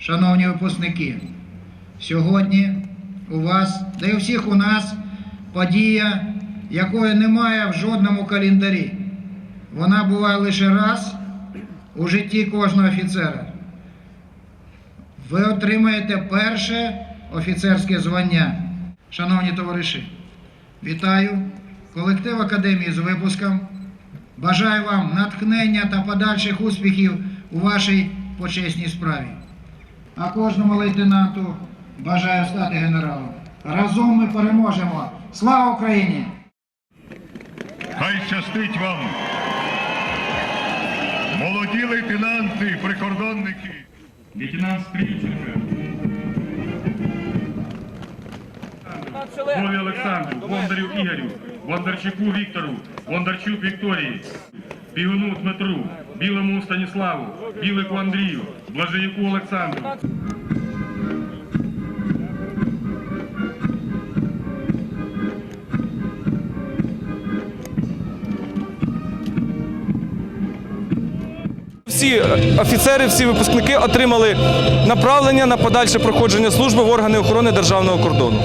шановні випускники, сьогодні у вас, та й у всіх у нас подія, якої немає в жодному календарі. Вона буває лише раз у житті кожного офіцера. Ви отримаєте перше офіцерське звання. Шановні товариші, вітаю колектив Академії з випуском. Бажаю вам натхнення та подальших успіхів у вашій почесній справі. А кожному лейтенанту бажаю стати генералом. Разом ми переможемо. Слава Україні! Хай щастить вам. Молоді лейтенанти, прикордонники. Лейтенант Стрільченко. Вові Олександру, Бондарю Ігорю, Бондарчуку Віктору, Бондарчук Вікторії, Бігуну Дмитру, Білому Станіславу, Білику Андрію, Блаженюку Олександру. Всі офіцери, всі випускники отримали направлення на подальше проходження служби в органи охорони державного кордону.